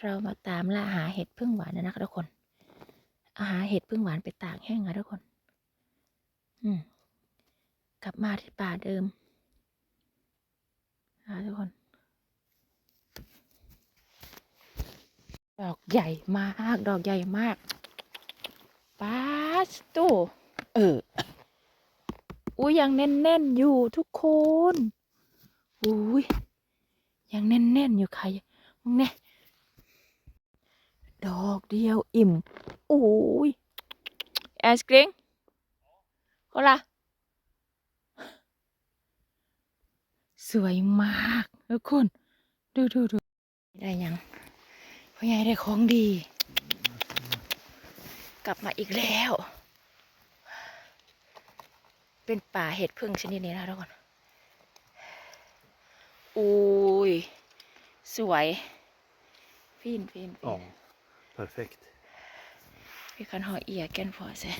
เรามาตามล่าหาเห็ดพึ่งหวานนะนะคะทุกคนอาหาเห็ดพึ่งหวานไปตากแห้งค่ะทุกคน อืม กลับมาที่ป่าเดิมนะทุกคน ดอกใหญ่มาก ดอกใหญ่มากปาสตูเออ อุ้ยยังแน่นๆอยู่ทุกคน อุ้ยยังแน่นๆอยู่ใค่ะมึงเนี่ย ดอกเดียวอิ่ม โอ้ยแอสกริงก็ล่ะ สวยมากทุกคน ดูดูดูได้ยังพ่อใหญ่ได้ของดี กลับมาอีกแล้ว เป็นป่าเห็ดพึ่งชนิดนี้นะทุกคนอุ้ย สวย ฟินฟินฟิ Ja, น perfekt. Vi kan ha egen på sig.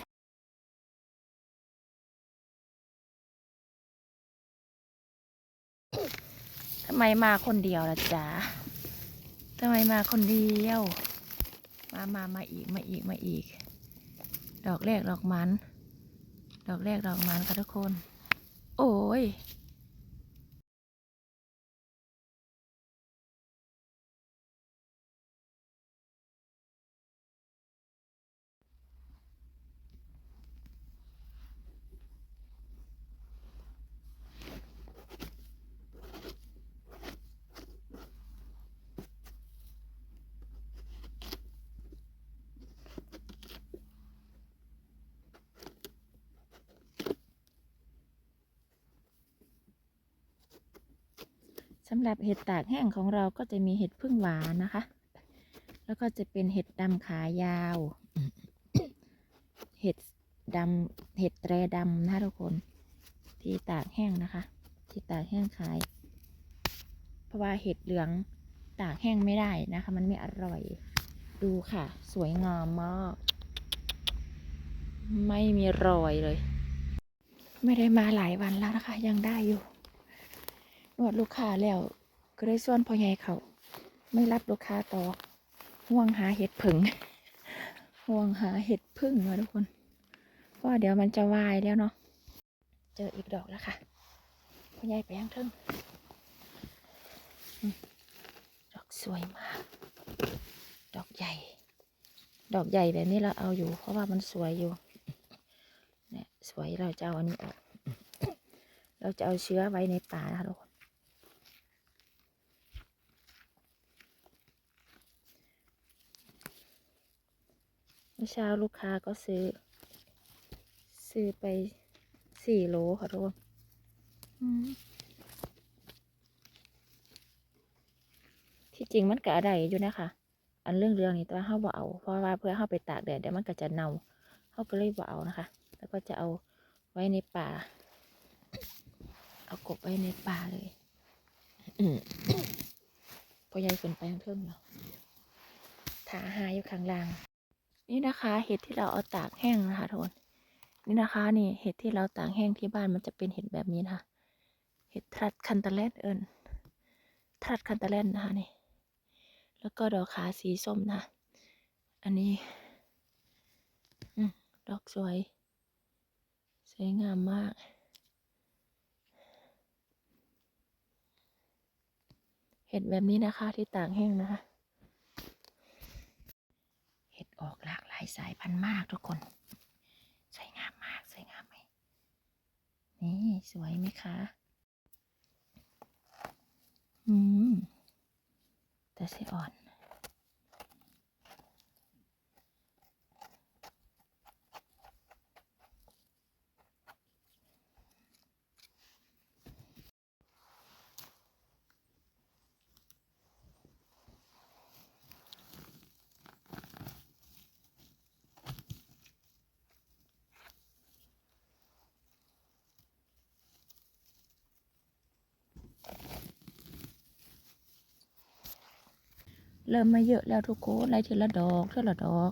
ทำไมมาคนเดียวล่ะจ๊ะทำไมมาคนเดียว มามามาอีกมาอีกมาอีก ดอกแรกดอกมัน ดอกแรกดอกมันค่ะทุกคน โอ้ยำหรับเห็ดตากแห้งของเราก็จะมีเห็ดพึ่งหวานนะคะ แล้วก็จะเป็นเห็ดดำขายาว เห็ดดำเห็ดแตรดำนะคะทุกคน ที่ตากแห้งนะคะ ที่ตากแห้งขาย เพราะว่าเห็ดเหลืองตากแห้งไม่ได้นะคะ มันไม่อร่อย ดูค่ะ สวยงามมาก ไม่มีรอยเลย ไม่ได้มาหลายวันแล้วนะคะ ยังได้อยู่ นวดลูกค้าแล้ว ก็ได้ส่วนพ่อใหญ่เขา ไม่รับลูกค้าต่อ ห่วงหาเห็ดผึ่งห่วงหาเห็ดพึ่งนะทุกคน เพราะว่าเดี๋ยวมันจะวายแล้วเนาะ เจออีกดอกแล้วค่ะพ่อใหญ่ไปยังเทึ่งอืมดอกสวยมาก ดอกใหญ่ ดอกใหญ่แบบนี้เราเอาอยู่ เพราะว่ามันสวยอยู่ เนี่ยสวยเราจะเอาอันนี้ออก เราจะเอาเชื้อไว้ในป่านะคะทุกคน เมื่อเช้าลูกค้าก็ซื้อ ซื้อไปสี่โลค่ะทุกคนอืมที่จริงมันก็อะไรอยู่นะคะอันเรื่องเรื่องนี้แต่ว่าเขาบ่เอา เพราะว่าเพื่อเขาไปตากแดดเดี๋ยวมันก็จะเน่าเขาก็เลยบ่เอานะคะ แล้วก็จะเอาไว้ในป่า เอากบไว้ในป่าเลยอืมพอใหญ่ขึ้นไปข้างเทิงเนาะถาหาอยู่ข้างล่าง นี่นะคะเห็ดที่เราเอาตากแห้งนะคะทุกคนนี่นะคะนี่เห็ดที่เราตากแห้งที่บ้านมันจะเป็นเห็ดแบบนี้นะคะเห็ดทรัดคันตะแลนเอิญทรัดคันตะแลนนะคะนี่แล้วก็ดอกขาสีส้มนะคะอันนี้อืดอกสวย สวยงามมาก เห็ดแบบนี้นะคะที่ตากแห้งนะคะ ออกหลากหลายสายพันธุ์มากทุกคน สวยงามมากสวยงามไหมนี่สวยไหมคะ อืม แต่สีอ่อน เริ่มมาเยอะแล้วทุกคนไล่ทีละดอกทีละดอก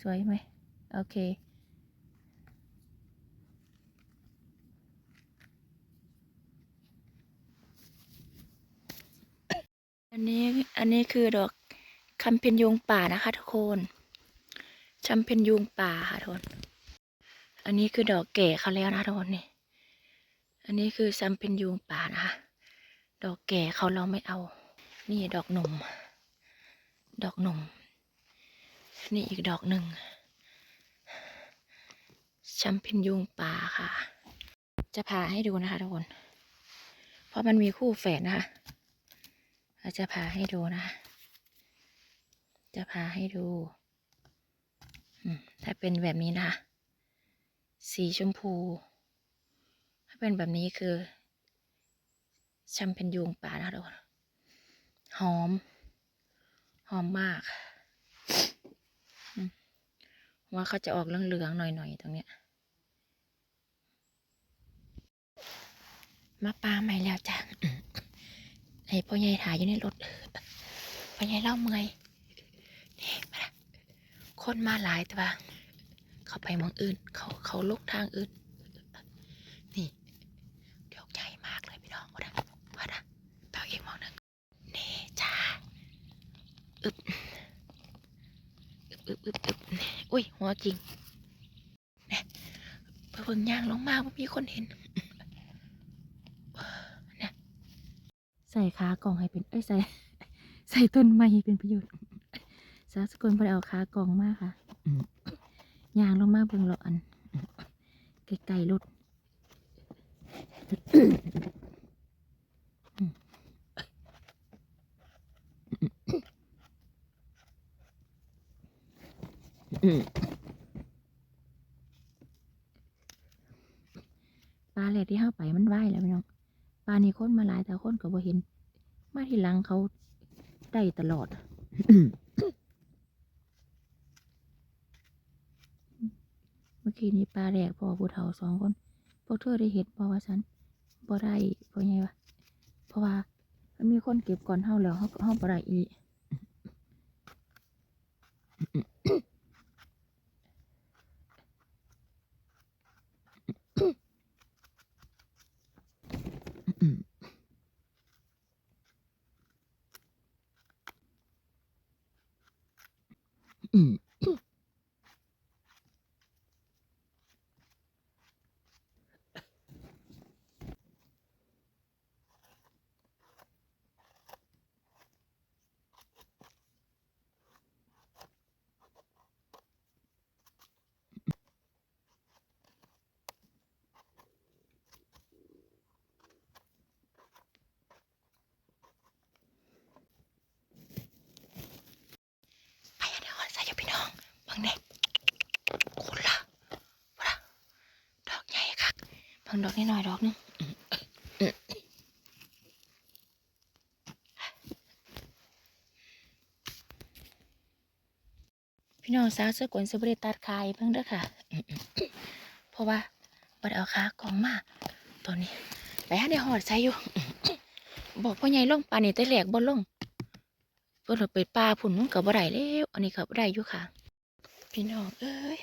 สวยไหมโอเคอันนี้อันนี้คือดอกคำเพนยุงป่านะคะทุกคนคมเพนยุงป่าค่ะทุกคน อันนี้คือดอกแก่เขาแล้วนะทุกคนนี่ อันนี้คือซัมเพนยุงป่านะคะ ดอกแก่เขาเราไม่เอา นี่ดอกหนุ่ม ดอกหนุ่ม นี่อีกดอกหนึ่งชัมเพนยุงป่าค่ะ จะพาให้ดูนะคะทุกคน เพราะมันมีคู่แฝดนะคะจะพาให้ดูนะ จะพาให้ดู ถ้าเป็นแบบนี้นะคะ สีชมพู ถ้าเป็นแบบนี้คือแชมเปญยูงป่านะคะทุกคนหอม หอมมากว่าเขาจะออกเหลืองๆหน่อยๆตรงเนี้ยมาปลาใหม่แล้วจ้ะอืมให้พ่อใหญ่ถ่ายอยู่ในรถพ่อใหญ่เล่าเมื่อยนี่มาละคนมาหลายต่ว่า เขาไปมองอื่น เขาเขาลกทางอื่น นี่เดี๋ยวใหญ่มากเลยพี่น้องว่านะว่านะเปล่าเองมองหนึ่งนี่จ้าอึบอึบอึบอึบอึบอุ้ยหัวจริงเนี่ยเพิ่งย่างลงมาว่ามีคนเห็นเนี่ยใส่ขากล่องให้เป็นเอ้ยใส่ใส่ต้นไม้ให้เป็นประโยชน์สาสกุลไปเอาขากล่องมากค่ะอืม ยางลงมาเบิ่งเราอันไกลๆรถปลาแหลกที่เข้าไปมันว่ายแล้วพี่น้องปลานี่คนมาหลายแต่ค้นก็บ่เห็น มาทีหลังเขาได้ตลอด มื่อกี้นี้ปลาแหลกพอผู้เฒ่าสองคน พวกเธอได้เห็นเพราะว่าฉันบ่ได้เพราะไงวะเพราะว่ามันมีคนเก็บก่อนเฮาแล้วเฮาเฮาบ่ได้อีอืม ไปอันเดียวใส่อยู่พี่น้องเบางเนี่ยคุณล่ะว่าดอกใหญ่คัก เบางดอกนิดหน่อยดอกนึงพี่น้องสาวเสื้อกวนสบริตัดคายเพิ่งเด้อค่ะ เพราะว่าบัดเอาขากองมาตัวนี้ไปหาได้หอดใส่อยู่ บอกพ่อใหญ่ลงปลานนี่แต่แหลกบ่ลงเพื่อเราไปป่าผุ่นมันก็บ่ได้แล้วอันนี้ก็บ่ได้อยู่ค่ะ พี่น้องเอ้ย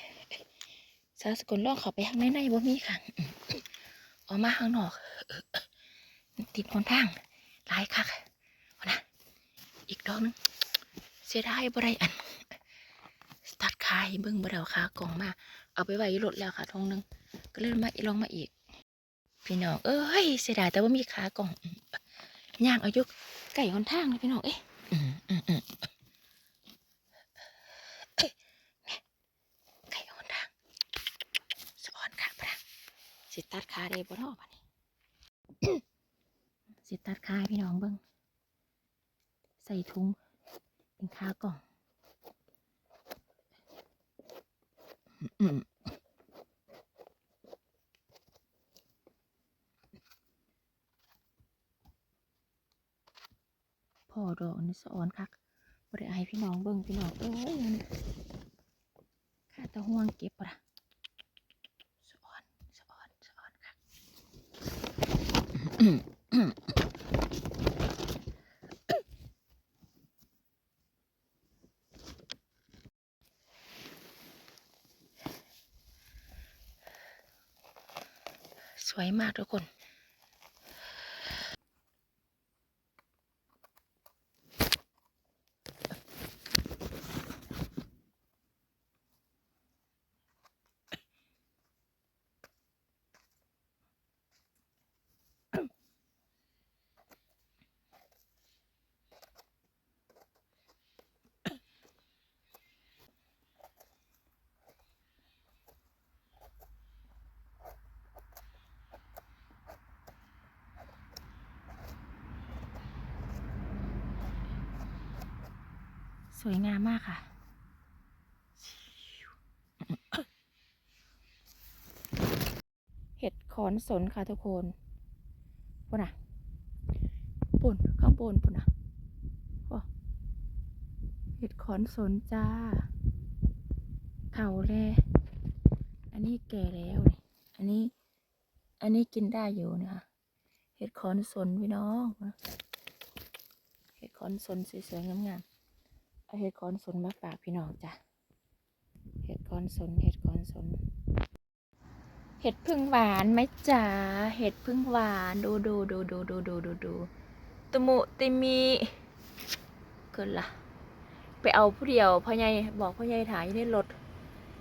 สาวสกุลลองเขาไปข้างในในบ่มีค่ะ ออกมาข้างนอกติดหนทางหลายคักนะอีกดอกหนึงเสียดายบ่ได้อันตัดคายเบิ่งบ่ได้เอาขากล่องมา เอาไปไว้รถแล้วค่ะทงหนึงก็เลยมาลองมาอีก พี่น้องเอ้ยเสียดายแต่ว่ามีขากล่องย่างอายุไก่หนทางเลยพี่น้องเอืมอืมอืมเอ้ยเนี่ยไก่อ่อนทางสะออนค่ะพระสิตัดขาได้ บ่เนาะบัดนี้สิตัดขาให้พี่น้องเบิ่งใส่ถุงเป็นขากล่องพอดอกนี่สะออนคักบ่ได้ให้พี่น้องเบิ่งพี่น้องเอ้ยข้าตะห่วงเก็บปะล่ะสะออนสะออนสะออนคักอืมอืม สวยมากทุกคน สวยงามมากค่ะ เห็ดขอนสนค่ะทุกคนปุ่นอะปุ่นข้างบนปุ่นอะเห็ดขอนสนจ้าเข่าแลอันนี้แก่แล้ว อันนี้ อันนี้กินได้อยู่นะคะ เห็ดขอนสนพี่น้อง เห็ดขอนสนสวยๆงามๆ เห็ดขอนสนมาฝากพี่น้องจ้ะเห็ดขอนสนเห็ดขอนสนเห็ดพึ่งหวานไหมจ๋าเห็ดพึ่งหวานดูดูดูดูดูดูดูดูตมุติมีเกินละไปเอาผู้เดียวพ่อใหญ่บอกพ่อใหญ่ถ่ายในรถ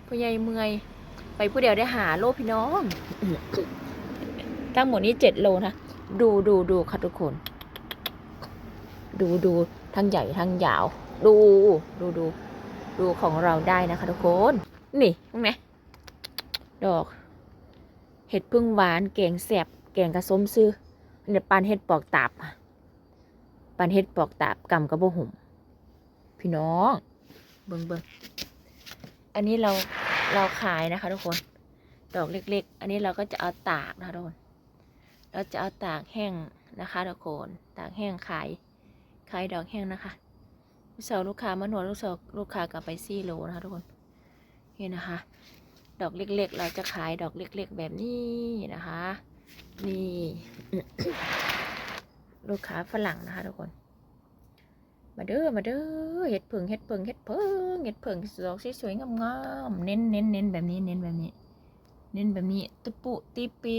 พ่อใหญ่เมื่อยไปผู้เดียวได้หาโลพี่น้องทั้งหมดนี้เจ็ดโลนะดูดูดูค่ะทุกคน ดูดูทั้งใหญ่ทั้งยาว ดูดูดูดูของเราได้นะคะทุกคน นี่ตรงไหนดอก เห็ดพึ่งหวานแกงแสบแกงกระส้มซื้ออันนี้ปานเห็ดปอกตาบปานเห็ดปอกตาบกำกระโบหุ่มพี่น้อง เบิงเบิงอันนี้เราเราขายนะคะทุกคน ดอกเล็ก ๆ อันนี้เราก็จะเอาตากนะคะทุกคนเราจะเอาตากแห้งนะคะทุกคน ตากแห้งขายขายดอกแห้งนะคะ ลูกสาลูกค้ามาหนวดลูกสาลูกค้ากลับไปซี่โลนะคะ ทุกคนนี่นะคะ ดอกเล็กๆ เราจะขายดอกเล็ก ๆ แบบนี้นะคะนี่ลูกค้าฝรั่งนะคะทุกคน มาเด้อมาเด้อเห็ดผึ่งเห็ดผึ่งเห็ดเพิงเห็ดผึ่งดอกสวยๆงามๆเน้นเน้นเน้นแบบนี้เน้นแบบนี้ เน้นแบบนี้ตุปุติปี